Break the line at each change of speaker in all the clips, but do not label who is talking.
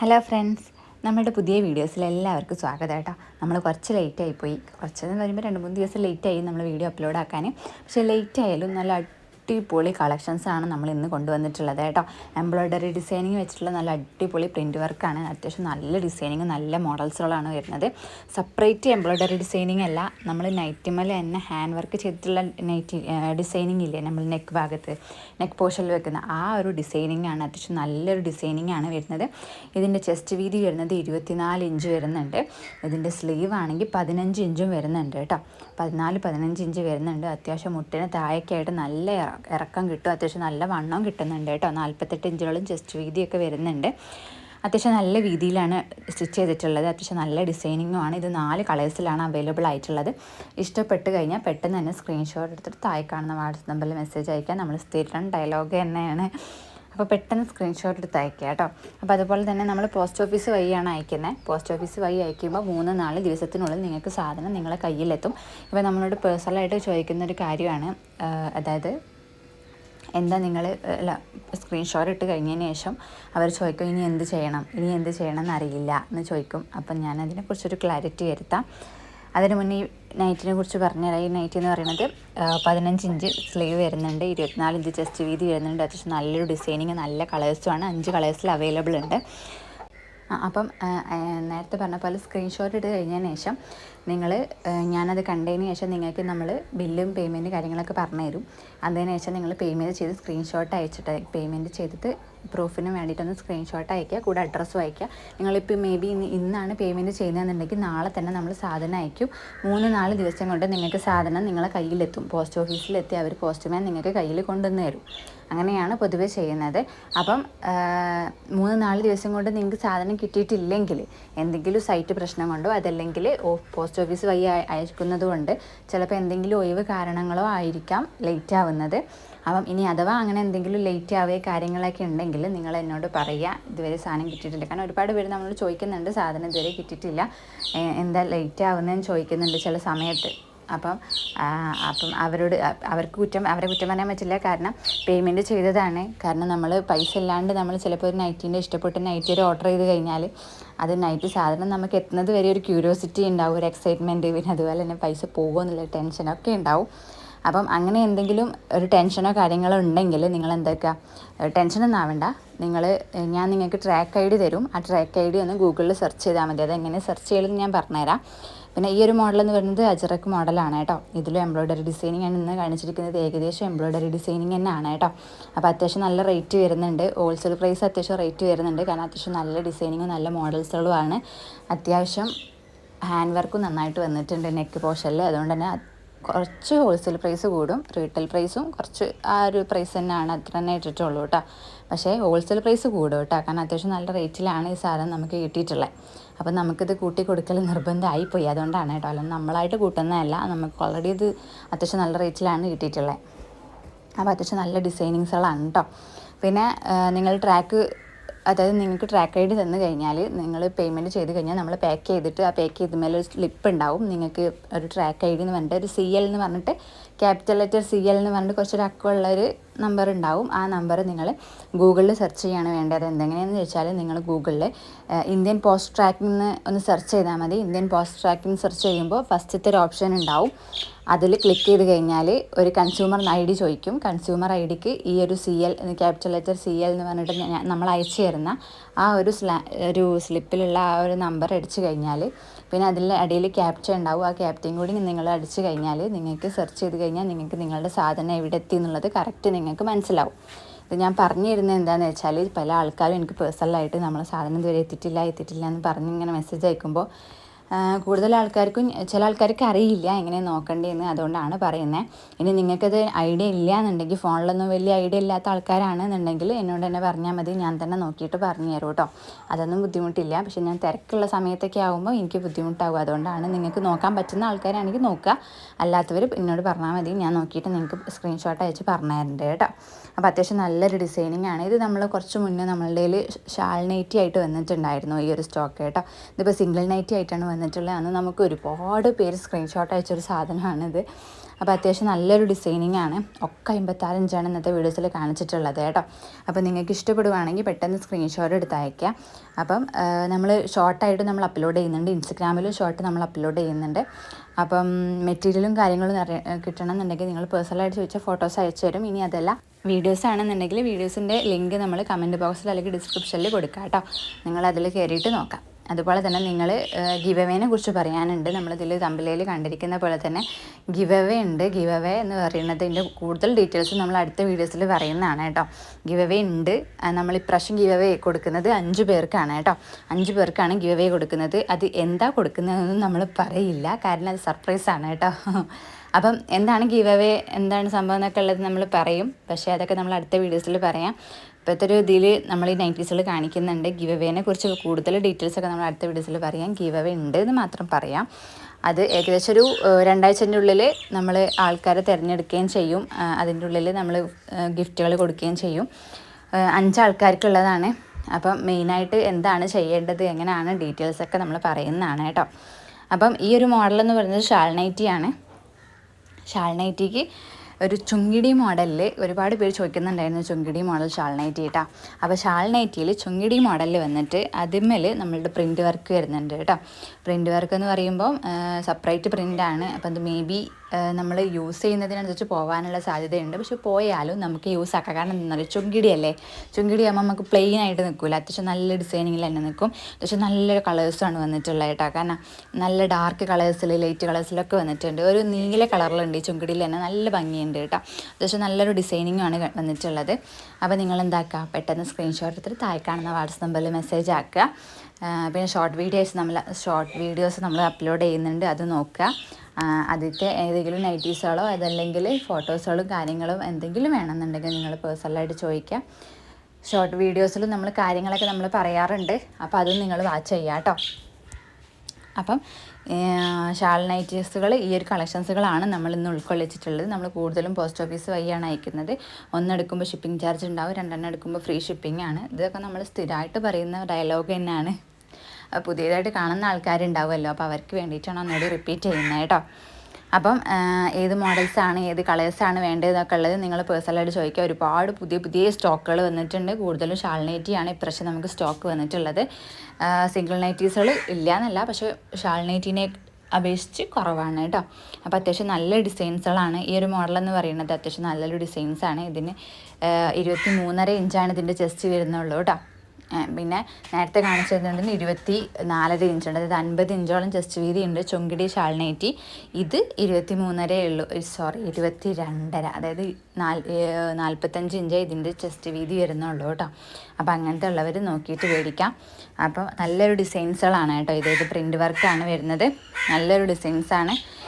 Hello friends നമ്മുടെ പുതിയ വീഡിയോസിൽ എല്ലാവർക്കും സ്വാഗതം കേട്ടോ. നമ്മൾ കുറച്ച് ലേറ്റ് പോയി. കുറച്ച് എന്ന് പറയുമ്പോൾ രണ്ട് മൂന്ന് ദിവസം ലേറ്റ് ആയി നമ്മൾ വീഡിയോ അപ്ലോഡ് ആക്കാൻ പക്ഷേ ലേറ്റ് ആയാലും നല്ല അടിപൊളി കളക്ഷൻസ് ആണ് നമ്മൾ ഇന്ന് കൊണ്ടുവന്നിട്ടുള്ളത് കേട്ടോ. എംബ്രോയ്ഡറി ഡിസൈനിങ് വെച്ചിട്ടുള്ള നല്ല അടിപൊളി പ്രിന്റ് വർക്കാണ് അത്യാവശ്യം നല്ല ഡിസൈനിങ് നല്ല മോഡൽസുകളാണ് വരുന്നത്. സെപ്പറേറ്റ് എംബ്രോയ്ഡറി ഡിസൈനിങ് അല്ല നമ്മൾ നൈറ്റിമൽ തന്നെ ഹാൻഡ് വർക്ക് ചെയ്തിട്ടുള്ള നൈറ്റി ഡിസൈനിങ് ഇല്ലേ? നമ്മൾ നെക്ക് ഭാഗത്ത് നെക്ക് പോർഷനിൽ വെക്കുന്ന ആ ഒരു ഡിസൈനിങ് ആണ്. അത്യാവശ്യം നല്ലൊരു ഡിസൈനിങ് ആണ് വരുന്നത്. ഇതിന്റെ ചെസ്റ്റ് വീതി വരുന്നത് ഇരുപത്തിനാല് ഇഞ്ച് വരുന്നുണ്ട്. ഇതിന്റെ സ്ലീവ് ആണെങ്കിൽ പതിനഞ്ച് ഇഞ്ചും വരുന്നുണ്ട് കേട്ടോ. പതിനാല് പതിനഞ്ച് ഇഞ്ച് വരുന്നുണ്ട്. അത്യാവശ്യം മുട്ടിന് താഴേക്കായിട്ട് നല്ല ഇറക്കം കിട്ടും. അത്യാവശ്യം നല്ല വണ്ണം കിട്ടുന്നുണ്ട് കേട്ടോ. നാൽപ്പത്തെട്ട് ഇഞ്ചുകളും ചെസ്റ്റ് വീതിയൊക്കെ വരുന്നുണ്ട്. അത്യാവശ്യം നല്ല രീതിയിലാണ് സ്റ്റിച്ച് ചെയ്തിട്ടുള്ളത്. അത്യാവശ്യം നല്ല ഡിസൈനിങ്ങുമാണ് ഇത് നാല് കളേഴ്സിലാണ് അവൈലബിൾ ആയിട്ടുള്ളത്. ഇഷ്ടപ്പെട്ട് കഴിഞ്ഞാൽ പെട്ടെന്ന് തന്നെ സ്ക്രീൻഷോട്ട് എടുത്തിട്ട് താഴെ കാണുന്ന വാട്സപ്പ് നമ്പറിൽ മെസ്സേജ് അയക്കാം നമ്മൾ സ്ഥിരം ഡയലോഗ് തന്നെയാണ്. അപ്പോൾ പെട്ടെന്ന് സ്ക്രീൻഷോട്ട് എടുത്ത് അയക്കുക കേട്ടോ. അപ്പോൾ അതുപോലെ തന്നെ നമ്മൾ പോസ്റ്റ് ഓഫീസ് വഴിയാണ് അയക്കുന്നത് പോസ്റ്റ് ഓഫീസ് വഴി അയക്കുമ്പോൾ മൂന്ന് നാല് ദിവസത്തിനുള്ളിൽ നിങ്ങൾക്ക് സാധനം നിങ്ങളെ കയ്യിലെത്തും. ഇപ്പോൾ നമ്മളോട് പേഴ്സണലായിട്ട് ചോദിക്കുന്ന ഒരു കാര്യമാണ്. അതായത് എന്താ നിങ്ങൾ അല്ല സ്ക്രീൻഷോട്ട് ഇട്ട് കഴിഞ്ഞതിന് ശേഷം അവർ ചോദിക്കും ഇനി എന്ത് ചെയ്യണം? ഇനി എന്ത് ചെയ്യണം എന്നറിയില്ല എന്ന് ചോദിക്കും. അപ്പം ഞാൻ അതിനെക്കുറിച്ചൊരു ക്ലാരിറ്റി വരുത്താം. അതിന് മുന്നേ ഈ നൈറ്റിനെ കുറിച്ച് പറഞ്ഞുതരാം ഈ നൈറ്റ് എന്ന് പറയുന്നത് പതിനഞ്ച് ഇഞ്ച് സ്ലീവ് വരുന്നുണ്ട് ഇരുപത്തിനാല് ഇഞ്ച് ചെസ്റ്റ് വീതി വരുന്നുണ്ട്. അത്യാവശ്യം നല്ലൊരു ഡിസൈനിങ് നല്ല കളേഴ്സുമാണ് അഞ്ച് കളേഴ്സിൽ അവൈലബിൾ ഉണ്ട്. അപ്പം നേരത്തെ പറഞ്ഞ പോലെ സ്ക്രീൻഷോട്ട് ഇട്ട് കഴിഞ്ഞതിന് ശേഷം നിങ്ങൾ ഞാനത് കണ്ടതിന് ശേഷം നിങ്ങൾക്ക് നമ്മൾ ബില്ലും പേയ്മെന്റ് കാര്യങ്ങളൊക്കെ പറഞ്ഞു തരും അതിന് ശേഷം നിങ്ങൾ പേയ്മെന്റ് ചെയ്ത് സ്ക്രീൻഷോട്ട് അയച്ചിട്ട് പേയ്മെന്റ് ചെയ്തിട്ട് പ്രൂഫിന് വേണ്ടിയിട്ടൊന്ന് സ്ക്രീൻഷോട്ട് അയക്കുക കൂടെ അഡ്രസ്സും അയക്കുക നിങ്ങളിപ്പോൾ മേ ബി ഇന്ന് ഇന്നാണ് പേയ്മെന്റ് ചെയ്യുന്നതെന്നുണ്ടെങ്കിൽ നാളെ തന്നെ നമ്മൾ സാധനം അയക്കും. മൂന്ന് നാല് ദിവസം കൊണ്ട് നിങ്ങൾക്ക് സാധനം നിങ്ങളെ കയ്യിലെത്തും. പോസ്റ്റ് ഓഫീസിലെത്തി അവർ പോസ്റ്റ്മാൻ നിങ്ങൾക്ക് കയ്യിൽ കൊണ്ടുവന്ന് തരും. അങ്ങനെയാണ് പൊതുവെ ചെയ്യുന്നത്. അപ്പം മൂന്ന് നാല് ദിവസം കൊണ്ട് നിങ്ങൾക്ക് സാധനം കിട്ടിയിട്ടില്ലെങ്കിൽ എന്തെങ്കിലും സൈറ്റ് പ്രശ്നം കൊണ്ടോ അതല്ലെങ്കിൽ ഓ- പോസ്റ്റ് ഓഫീസ് വഴി അയ- അയക്കുന്നത് കൊണ്ട് ചിലപ്പോൾ എന്തെങ്കിലും ഒഴിവ് കാരണങ്ങളോ ആയിരിക്കാം ലേറ്റ് ആവുന്നത്. അപ്പം ഇനി അഥവാ അങ്ങനെ എന്തെങ്കിലും ലേറ്റ് ആവുക കാര്യങ്ങളൊക്കെ ഉണ്ടെങ്കിൽ നിങ്ങൾ എന്നോട് പറയുക ഇതുവരെ സാധനം കിട്ടിയിട്ടില്ല. കാരണം ഒരുപാട് പേര് നമ്മൾ ചോദിക്കുന്നുണ്ട് സാധനം ഇതുവരെ കിട്ടിയിട്ടില്ല. എന്താ ലേറ്റ് ആവുന്നതെന്ന് ചോദിക്കുന്നുണ്ട് ചില സമയത്ത്. അപ്പം അപ്പം അവരോട് അവർക്ക് കുറ്റം അവരെ കുറ്റം പറയാൻ പറ്റില്ല. കാരണം പേയ്മെന്റ് ചെയ്തതാണ്. കാരണം നമ്മൾ പൈസ ഇല്ലാണ്ട് നമ്മൾ ചിലപ്പോൾ ഒരു നൈറ്റിന്റെ ഇഷ്ടപ്പെട്ട നൈറ്റി ഒരു ഓർഡർ ചെയ്ത് കഴിഞ്ഞാൽ അത് നൈറ്റ് സാധനം നമുക്ക് എത്തുന്നത് വരെ ഒരു ക്യൂരിയോസിറ്റി ഉണ്ടാവും ഒരു എക്സൈറ്റ്മെന്റ് പിന്നെ അതുപോലെ തന്നെ പൈസ പോകുമോ എന്നുള്ള ടെൻഷനൊക്കെ ഉണ്ടാവും. അപ്പം അങ്ങനെ എന്തെങ്കിലും ഒരു ടെൻഷനോ കാര്യങ്ങളോ ഉണ്ടെങ്കിൽ നിങ്ങൾ എന്തൊക്കെയാ ടെൻഷനൊന്നും ആവണ്ട. നിങ്ങൾ ഞാൻ നിങ്ങൾക്ക് ട്രാക്ക് ഐ ഡി തരും. ആ ട്രാക്ക് ഐ ഡി ഒന്ന് ഗൂഗിളിൽ സെർച്ച് ചെയ്താൽ മതി. അത് എങ്ങനെ സെർച്ച് ചെയ്യലെന്ന് ഞാൻ പറഞ്ഞുതരാം. പിന്നെ ഈ ഒരു മോഡൽ എന്ന് പറയുന്നത് അജറക്ക് മോഡലാണ് കേട്ടോ. ഇതിലും എംബ്രോയ്ഡറി ഡിസൈനിങ് ആണ് ഇന്ന് കാണിച്ചിരിക്കുന്നത്. ഏകദേശം എംബ്രോയ്ഡറി ഡിസൈനിങ് തന്നെയാണ് കേട്ടോ. അപ്പോൾ അത്യാവശ്യം നല്ല റേറ്റ് വരുന്നുണ്ട്. ഹോൾസെയിൽ പ്രൈസ് അത്യാവശ്യം റേറ്റ് വരുന്നുണ്ട്. കാരണം അത്യാവശ്യം നല്ല ഡിസൈനിങ്ങും നല്ല മോഡൽസുകളുമാണ് അത്യാവശ്യം ഹാൻഡ് വർക്കും നന്നായിട്ട് വന്നിട്ടുണ്ട് നെക്ക് പോഷനിൽ അതുകൊണ്ട് തന്നെ കുറച്ച് ഹോൾസെയിൽ പ്രൈസ് കൂടും. റീറ്റെയിൽ പ്രൈസും കുറച്ച് ആ ഒരു പ്രൈസ് തന്നെയാണ് അത്ര തന്നെ ഇട്ടിട്ടുള്ളൂ കേട്ടോ. പക്ഷേ ഹോൾസെയിൽ പ്രൈസ് കൂടും കേട്ടോ. കാരണം അത്യാവശ്യം നല്ല റേറ്റിലാണ് ഈ സാധനം നമുക്ക് കിട്ടിയിട്ടുള്ളത് അപ്പം നമുക്കിത് കൂട്ടി കൊടുക്കൽ നിർബന്ധമായിപ്പോയി. അതുകൊണ്ടാണ് കേട്ടോ. അല്ല നമ്മളായിട്ട് കൂട്ടുന്നതല്ല. നമുക്ക് ഓൾറെഡി ഇത് അത്യാവശ്യം നല്ല റേറ്റിലാണ് കിട്ടിയിട്ടുള്ളത് അപ്പോൾ അത്യാവശ്യം നല്ല ഡിസൈനിങ്സുകളാണ് കേട്ടോ. പിന്നെ നിങ്ങൾ ട്രാക്ക് അതായത് നിങ്ങൾക്ക് ട്രാക്ക് ഐ ഡി തന്നു കഴിഞ്ഞാൽ നിങ്ങൾ പേയ്മെന്റ് ചെയ്ത് കഴിഞ്ഞാൽ നമ്മൾ പാക്ക് ചെയ്തിട്ട് ആ പാക്ക് ചെയ്ത മേലെ ഒരു സ്ലിപ്പ് ഉണ്ടാവും. നിങ്ങൾക്ക് ഒരു ട്രാക്ക് ഐ ഡി എന്ന് പറഞ്ഞിട്ട് ഒരു സി എൽ എന്ന് പറഞ്ഞിട്ട് ക്യാപിറ്റൽ ലെറ്റർ സി എൽ എന്ന് പറഞ്ഞിട്ട് കുറച്ചൊരു അക്കമുള്ള ഒരു നമ്പർ ഉണ്ടാവും. ആ നമ്പർ നിങ്ങൾ ഗൂഗിളിൽ സെർച്ച് ചെയ്യാണ് വേണ്ടത്. എന്തെങ്ങനെയാണെന്ന് വെച്ചാൽ നിങ്ങൾ ഗൂഗിളിൽ ഇന്ത്യൻ പോസ്റ്റ് ട്രാക്കിംഗ് ഒന്ന് സെർച്ച് ചെയ്താൽ മതി. ഇന്ത്യൻ പോസ്റ്റ് ട്രാക്കിംഗ് സെർച്ച് ചെയ്യുമ്പോൾ ഫസ്റ്റത്തെ ഒരു ഓപ്ഷൻ ഉണ്ടാവും. അതിൽ ക്ലിക്ക് ചെയ്ത് കഴിഞ്ഞാൽ ഒരു കൺസ്യൂമർ ഐ ഡി ചോദിക്കും. കൺസ്യൂമർ ഐ ഡിക്ക് ഈ ഒരു C L capital letter C L എന്ന് പറഞ്ഞിട്ട് നമ്മൾ അയച്ചു തരുന്ന ആ ഒരു സ്ലാ ഒരു സ്ലിപ്പിലുള്ള ആ ഒരു നമ്പർ അടിച്ചു കഴിഞ്ഞാൽ പിന്നെ അതിൽ അടിയിൽ ക്യാപ്ച ഉണ്ടാവും. ആ ക്യാപ്റ്റയും കൂടി നിങ്ങൾ അടിച്ചു കഴിഞ്ഞാൽ നിങ്ങൾക്ക് സെർച്ച് ചെയ്ത് കഴിഞ്ഞാൽ നിങ്ങൾക്ക് നിങ്ങളുടെ സാധനം എവിടെ എത്തി എന്നുള്ളത് കറക്റ്റ് നിങ്ങൾക്ക് മനസ്സിലാവും. ഇത് ഞാൻ പറഞ്ഞു തരുന്നത് എന്താണെന്ന് വെച്ചാൽ പല ആൾക്കാരും എനിക്ക് പേഴ്സണലായിട്ട് നമ്മൾ സാധനം ഇതുവരെ എത്തിയിട്ടില്ല എത്തിയിട്ടില്ല എന്ന് പറഞ്ഞ് ഇങ്ങനെ മെസ്സേജ് അയക്കുമ്പോൾ കൂടുതൽ ആൾക്കാർക്കും ചില ആൾക്കാർക്ക് അറിയില്ല എങ്ങനെ നോക്കേണ്ടതെന്ന് അതുകൊണ്ടാണ് പറയുന്നത് ഇനി നിങ്ങൾക്കത് ഐഡിയ ഇല്ല എന്നുണ്ടെങ്കിൽ ഫോണിലൊന്നും വലിയ ഐഡിയ ഇല്ലാത്ത ആൾക്കാരാണെന്നുണ്ടെങ്കിൽ എന്നോട് തന്നെ പറഞ്ഞാൽ മതി ഞാൻ തന്നെ നോക്കിയിട്ട് പറഞ്ഞു തരും കേട്ടോ. അതൊന്നും ബുദ്ധിമുട്ടില്ല പക്ഷെ ഞാൻ തിരക്കുള്ള സമയത്തൊക്കെ ആകുമ്പോൾ എനിക്ക് ബുദ്ധിമുട്ടാകും അതുകൊണ്ടാണ് നിങ്ങൾക്ക് നോക്കാൻ പറ്റുന്ന ആൾക്കാരാണെങ്കിൽ നോക്കുക. അല്ലാത്തവർ എന്നോട് പറഞ്ഞാൽ മതി ഞാൻ നോക്കിയിട്ട് നിങ്ങൾക്ക് സ്ക്രീൻഷോട്ട് അയച്ച് പറഞ്ഞു കേട്ടോ. അപ്പോൾ അത്യാവശ്യം നല്ലൊരു ഡിസൈനിങ് ആണ്. ഇത് നമ്മൾ കുറച്ച് മുന്നേ നമ്മളുടെ ഷാൾ നൈറ്റി ആയിട്ട് വന്നിട്ടുണ്ടായിരുന്നു ഈ ഒരു സ്റ്റോക്ക് കേട്ടോ. ഇതിപ്പോൾ സിംഗിൾ നൈറ്റി ആയിട്ടാണ് വന്നിട്ടുള്ളത് അന്ന് നമുക്ക് ഒരുപാട് പേര് സ്ക്രീൻഷോട്ട് അയച്ചൊരു സാധനമാണിത്. അപ്പോൾ അത്യാവശ്യം നല്ലൊരു ഡിസൈനിങ് ആണ്. ഒക്കെ അമ്പത്താറഞ്ചാണ് ഇന്നത്തെ വീഡിയോസിൽ കാണിച്ചിട്ടുള്ളത് കേട്ടോ. അപ്പോൾ നിങ്ങൾക്ക് ഇഷ്ടപ്പെടുവാണെങ്കിൽ പെട്ടെന്ന് സ്ക്രീൻഷോട്ട് എടുത്ത് അയക്കാം അപ്പം നമ്മൾ ഷോർട്ടായിട്ട് നമ്മൾ അപ്ലോഡ് ചെയ്യുന്നുണ്ട്. ഇൻസ്റ്റഗ്രാമിലും ഷോർട്ട് നമ്മൾ അപ്ലോഡ് ചെയ്യുന്നുണ്ട്. അപ്പം മെറ്റീരിയലും കാര്യങ്ങളും നിറ കിട്ടണമെന്നുണ്ടെങ്കിൽ നിങ്ങൾ പേഴ്സണലായിട്ട് ചോദിച്ചാൽ ഫോട്ടോസ് അയച്ചു തരും. ഇനി അതല്ല വീഡിയോസ് ആണെന്നുണ്ടെങ്കിൽ വീഡിയോസിന്റെ ലിങ്ക് നമ്മൾ കമന്റ് ബോക്സിൽ അല്ലെങ്കിൽ ഡിസ്ക്രിപ്ഷനിൽ കൊടുക്കാം കേട്ടോ. നിങ്ങൾ അതിൽ കയറിയിട്ട് നോക്കാം. അതുപോലെ തന്നെ നിങ്ങൾ ഗിവവേനെ കുറിച്ച് പറയാനുണ്ട്. നമ്മളിതിൽ തമ്പിലയിൽ കണ്ടിരിക്കുന്ന പോലെ തന്നെ ഗിവവേ ഉണ്ട്. ഗിവവേ എന്ന് പറയുന്നതിന്റെ കൂടുതൽ ഡീറ്റെയിൽസ് നമ്മൾ അടുത്ത വീഡിയോസിൽ പറയുന്നതാണ് കേട്ടോ. ഗിവവേ ഉണ്ട്. നമ്മൾ ഇപ്രാവശ്യം ഗിവവേ കൊടുക്കുന്നത് അഞ്ച് പേർക്കാണ് കേട്ടോ. അഞ്ച് പേർക്കാണ് ഗിവവേ കൊടുക്കുന്നത്. അത് എന്താ കൊടുക്കുന്നതെന്ന് നമ്മൾ പറയില്ല. കാരണം അത് സർപ്രൈസാണ് കേട്ടോ. അപ്പം എന്താണ് ഗീവ് അവേ എന്താണ് സംഭവം എന്നൊക്കെ ഉള്ളത് നമ്മൾ പറയും. പക്ഷേ അതൊക്കെ നമ്മൾ അടുത്ത വീഡിയോസിൽ പറയാം. ഇപ്പോഴത്തെ ഒരു ഇതിൽ നമ്മൾ ഈ നൈറ്റീസിൽ കാണിക്കുന്നുണ്ട്. ഗീവ് അവേനെ കുറിച്ച് കൂടുതൽ ഡീറ്റെയിൽസ് ഒക്കെ നമ്മൾ അടുത്ത വീഡിയോസിൽ പറയാം. ഗീവ് അവേ ഉണ്ട് എന്ന് മാത്രം പറയാം. അത് ഏകദേശം ഒരു രണ്ടാഴ്ചന്റെ ഉള്ളിൽ നമ്മൾ ആൾക്കാരെ തിരഞ്ഞെടുക്കുകയും ചെയ്യും. അതിന്റെ ഉള്ളിൽ നമ്മൾ ഗിഫ്റ്റുകൾ കൊടുക്കുകയും ചെയ്യും. അഞ്ചാൾക്കാർക്കുള്ളതാണ്. അപ്പം മെയിനായിട്ട് എന്താണ് ചെയ്യേണ്ടത് എങ്ങനെയാണ് ഡീറ്റെയിൽസൊക്കെ നമ്മൾ പറയുന്നതാണ് കേട്ടോ. അപ്പം ഈ ഒരു മോഡൽ എന്ന് പറയുന്നത് ഷാൾ നൈറ്റിയാണ് ഷാൾ നൈറ്റിക്ക് ഒരു ചുങ്കിടി മോഡലിൽ ഒരുപാട് പേര് ചോദിക്കുന്നുണ്ടായിരുന്നു ചുങ്കിടി മോഡൽ ഷാൾനൈറ്റി കേട്ടോ അപ്പോൾ ഷാൾനൈറ്റിയിൽ ചുങ്കിടി മോഡലിൽ വന്നിട്ട് അതിന്മേൽ നമ്മളുടെ പ്രിന്റ് വർക്ക് വരുന്നുണ്ട് കേട്ടോ. പ്രിന്റ് വർക്ക് എന്ന് പറയുമ്പോൾ സെപ്പറേറ്റ് പ്രിന്റാണ് അപ്പോൾ അത് മേ ബി നമ്മൾ യൂസ് ചെയ്യുന്നതിനനുസരിച്ച് പോകാനുള്ള സാധ്യതയുണ്ട്. പക്ഷെ പോയാലും നമുക്ക് യൂസ് ആക്കാം. കാരണം എന്താ ചുങ്കിടിയല്ലേ? ചുങ്കിടി ആകുമ്പോൾ നമുക്ക് പ്ലെയിൻ ആയിട്ട് നിൽക്കില്ല അത്യാവശ്യം നല്ല ഡിസൈനിങ്ങിൽ തന്നെ നിൽക്കും അത്യാവശ്യം നല്ലൊരു കളേഴ്സാണ് വന്നിട്ടുള്ളത് കേട്ടോ കാരണം നല്ല ഡാർക്ക് കളേഴ്സിൽ ലൈറ്റ് കളേഴ്സിലൊക്കെ വന്നിട്ടുണ്ട്. ഒരു നീല കളറിലുണ്ട് ഈ ചുങ്കിടിയിൽ തന്നെ. നല്ല ഭംഗിയുണ്ട് കേട്ടോ. അത്യാവശ്യം നല്ലൊരു ഡിസൈനിങ്ങാണ് വന്നിട്ടുള്ളത്. അപ്പോൾ നിങ്ങൾ എന്താക്കുക പെട്ടെന്ന് സ്ക്രീൻഷോട്ട് എടുത്തിട്ട് താഴെ കാണുന്ന വാട്സപ്പ് നമ്പറിൽ മെസ്സേജ് ആക്കുക. പിന്നെ ഷോർട്ട് വീഡിയോസ് നമ്മൾ ഷോർട്ട് വീഡിയോസ് നമ്മൾ അപ്ലോഡ് ചെയ്യുന്നുണ്ട്. അത് നോക്കുക. അതിന്റെ ഏതെങ്കിലും നൈറ്റീസുകളോ അതല്ലെങ്കിൽ ഫോട്ടോസുകളും കാര്യങ്ങളും എന്തെങ്കിലും വേണമെന്നുണ്ടെങ്കിൽ നിങ്ങൾ പേഴ്സണലായിട്ട് ചോദിക്കാം. ഷോർട്ട് വീഡിയോസിൽ നമ്മൾ കാര്യങ്ങളൊക്കെ നമ്മൾ പറയാറുണ്ട്. അപ്പോൾ അതും നിങ്ങൾ വാച്ച് ചെയ്യാം കേട്ടോ. അപ്പം ഷാൾ നൈറ്റീസുകൾ ഈ ഒരു കളക്ഷൻസുകളാണ് നമ്മൾ ഇന്ന് ഉൾക്കൊള്ളിച്ചിട്ടുള്ളത്. നമ്മൾ കൂടുതലും പോസ്റ്റ് ഓഫീസ് വഴിയാണ് അയക്കുന്നത്. ഒന്നെടുക്കുമ്പോൾ ഷിപ്പിംഗ് ചാർജ് ഉണ്ടാവും രണ്ടെണ്ണം എടുക്കുമ്പോൾ ഫ്രീ ഷിപ്പിംഗ് ആണ്. ഇതൊക്കെ നമ്മൾ സ്ഥിരമായിട്ട് പറയുന്ന ഡയലോഗ് തന്നെയാണ്. പുതിയതായിട്ട് കാണുന്ന ആൾക്കാരുണ്ടാവുമല്ലോ. അപ്പോൾ അവർക്ക് വേണ്ടിയിട്ടാണ് ഒന്നുകൂടി റിപ്പീറ്റ് ചെയ്യുന്നത് കേട്ടോ. അപ്പം ഏത് മോഡൽസാണ് ഏത് കളേഴ്സാണ് വേണ്ടതെന്നൊക്കെ ഉള്ളത് നിങ്ങൾ പേഴ്സണലായിട്ട് ചോദിക്കുക. ഒരുപാട് പുതിയ പുതിയ സ്റ്റോക്കുകൾ വന്നിട്ടുണ്ട്. കൂടുതലും ഷാൾ നൈറ്റിയാണ് ഇപ്രാവശ്യം നമുക്ക് സ്റ്റോക്ക് വന്നിട്ടുള്ളത്. സിംഗിൾ നൈറ്റീസുകൾ ഇല്ല എന്നല്ല പക്ഷേ ഷാൾ നൈറ്റിനെ അപേക്ഷിച്ച് കുറവാണ് കേട്ടോ. അപ്പോൾ അത്യാവശ്യം നല്ല ഡിസൈൻസുകളാണ് ഈ ഒരു മോഡൽ എന്ന് പറയുന്നത് അത്യാവശ്യം നല്ലൊരു ഡിസൈൻസാണ് ഇതിന് ഇരുപത്തി മൂന്നര ഇഞ്ചാണ് ഇതിന്റെ ചെസ്റ്റ് വരുന്നുള്ളൂ കേട്ടോ. പിന്നെ നേരത്തെ കാണിച്ചു തന്നിട്ടുണ്ടെങ്കിൽ ഇരുപത്തി നാലര ഇഞ്ച് ഉണ്ട്. അതായത് അൻപത് ഇഞ്ചോളം ചെസ്റ്റ് വീതി ഉണ്ട്. ചൊങ്കിടി ഷാൾനേറ്റി ഇത് ഇരുപത്തി മൂന്നരേ ഉള്ളൂ. സോറി ഇരുപത്തി രണ്ടര അതായത് നാല് നാൽപ്പത്തഞ്ച് ഇഞ്ച് ഇതിന്റെ ചെസ്റ്റ് വീതി വരുന്നുള്ളൂ കേട്ടോ. അപ്പോൾ അങ്ങനത്തെ ഉള്ളവർ നോക്കിയിട്ട് മേടിക്കാം. അപ്പോൾ നല്ലൊരു ഡിസൈൻസുകളാണ് കേട്ടോ ഇത്. ഇത് പ്രിന്റ് വർക്കാണ് വരുന്നത്. നല്ലൊരു ഡിസൈൻസാണ്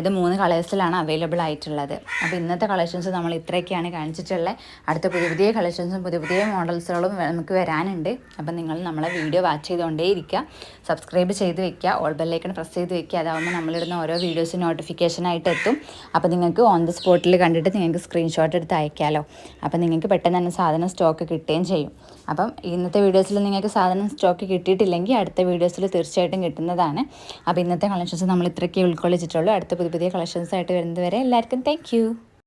ഇത് മൂന്ന് കളേഴ്സിലാണ് അവൈലബിൾ ആയിട്ടുള്ളത്. അപ്പോൾ ഇന്നത്തെ കളക്ഷൻസ് നമ്മൾ ഇത്രയൊക്കെയാണ് കാണിച്ചിട്ടുള്ളത് അടുത്ത പുതിയ പുതിയ കളക്ഷൻസും പുതിയ പുതിയ മോഡൽസുകളും നമുക്ക് വരാനുണ്ട്. അപ്പോൾ നിങ്ങൾ നമ്മളെ വീഡിയോ വാച്ച് ചെയ്തുകൊണ്ടേ ഇരിക്കുക. സബ്സ്ക്രൈബ് ചെയ്ത് വെക്കുക. ഓൾ ബെല്ലൈക്കൺ പ്രസ് ചെയ്ത് വെക്കുക. അതാവുമ്പോൾ നമ്മളിടുന്ന ഓരോ വീഡിയോസും നോട്ടിഫിക്കേഷനായിട്ട് എത്തും. അപ്പോൾ നിങ്ങൾക്ക് ഓൺ ദി സ്പോട്ടിൽ കണ്ടിട്ട് നിങ്ങൾക്ക് സ്ക്രീൻഷോട്ട് എടുത്ത് അയക്കാമല്ലോ അപ്പോൾ നിങ്ങൾക്ക് പെട്ടെന്ന് തന്നെ സാധനം സ്റ്റോക്ക് കിട്ടുകയും ചെയ്യും. അപ്പം ഇന്നത്തെ വീഡിയോസിൽ നിങ്ങൾക്ക് സാധനം സ്റ്റോക്ക് കിട്ടിയിട്ടില്ലെങ്കിൽ അടുത്ത വീഡിയോസിൽ തീർച്ചയായിട്ടും കിട്ടുന്നതാണ്. അപ്പോൾ ഇന്നത്തെ കളക്ഷൻസ് നമ്മൾ ഇത്രയ്ക്ക് ഉൾക്കൊള്ളിച്ചിട്ടുള്ളൂ. അടുത്ത പുതിയ പുതിയ കളക്ഷൻസ് ആയിട്ട് വരുന്നത് വരെ എല്ലാവർക്കും താങ്ക്